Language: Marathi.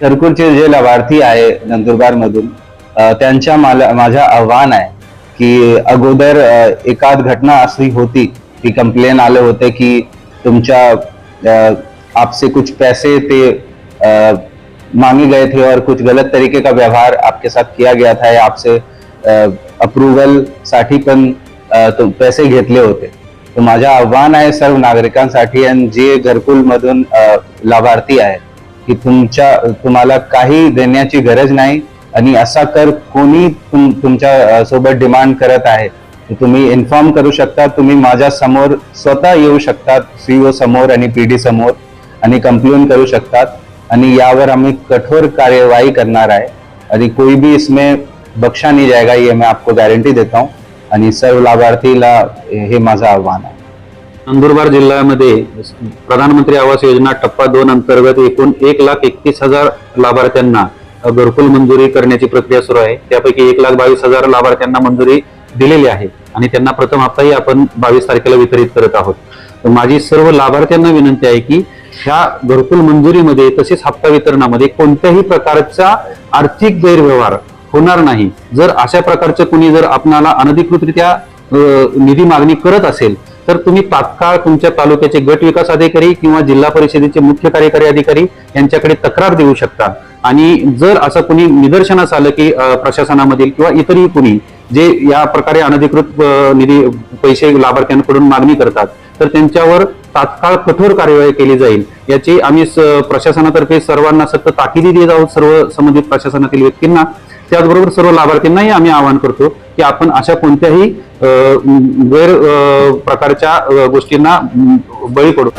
घरकुलचे जे लाभार्थी आहे नंदुरबार मधून त्यांच्या मला माझं आव्हान आहे की अगोदर एकाद घटना अशी होती की कंप्लेन आले होते की तुमच्या आपसे कुछ पैसे ते मांगे गए थे और कुछ गलत तरीके का व्यवहार आपके साथ किया गया था या आपसे अप्रुव्हलसाठी पण पैसे घेतले होते. तर माझं आव्हान आहे सर्व नागरिकांसाठी आणि जे घरकुल मधून लाभार्थी आहेत की तुमच्या तुम्हाला काही देण्याची गरज नाही आणि असा कर कोणी तुम, तुमच्यासोबत डिमांड करत आहे. तुम्ही इन्फॉर्म करू शकता तुम्ही माझ्यासमोर स्वतः येऊ शकतात सीओ समोर आणि पी डी समोर आणि कंप्लेन करू शकतात. आणि यावर आम्ही कठोर कार्यवाही करणार आहे. आणि कोई भी इसमें बख्शा नहीं जाएगा ये मैं आपको गारंटी देता हूँ. आणि सर्व लाभार्थीला हे माझं आव्हान आहे. नंदुरबार जिल्ह्यामध्ये प्रधानमंत्री आवास योजना टप्पा दोन अंतर्गत एकूण एक लाख एकतीस हजार लाभार्थ्यांना घरकुल मंजुरी करण्याची प्रक्रिया सुरू आहे. त्यापैकी एक लाख बावीस हजार लाभार्थ्यांना मंजुरी दिलेली आहे आणि त्यांना प्रथम हप्ताही आपण बावीस तारखेला वितरित करत आहोत. तर माझी सर्व लाभार्थ्यांना विनंती आहे की ह्या घरकुल मंजुरीमध्ये तसेच हप्ता वितरणामध्ये कोणत्याही प्रकारचा आर्थिक गैरव्यवहार होणार नाही. जर अशा प्रकारचं कुणी जर आपणाला अनधिकृतरित्या निधी मागणी करत असेल तर तुम्ही तात्काळ तुमच्या तालुक्याचे गट विकास अधिकारी किंवा जिल्हा परिषदेचे मुख्य कार्यकारी अधिकारी यांच्याकडे तक्रार देऊ शकता. आणि जर असं कुणी निदर्शनास आलं की प्रशासनामधील किंवा इतरही कुणी जे या प्रकारे अनधिकृत निधी पैसे लाभार्थ्यांकडून मागणी करतात तर त्यांच्यावर तात्काळ कठोर कार्यवाही केली जाईल. याची आम्ही प्रशासनातर्फे सर्वांना सतत ताकिदी देत आहोत सर्व संबंधित प्रशासनातील व्यक्तींना त्याचबरोबर सर्व लाभार्थींनाही आम्ही आवाहन करतो की आपण अशा कोणत्याही गैर प्रकारच्या गोष्टींना बळी पडू.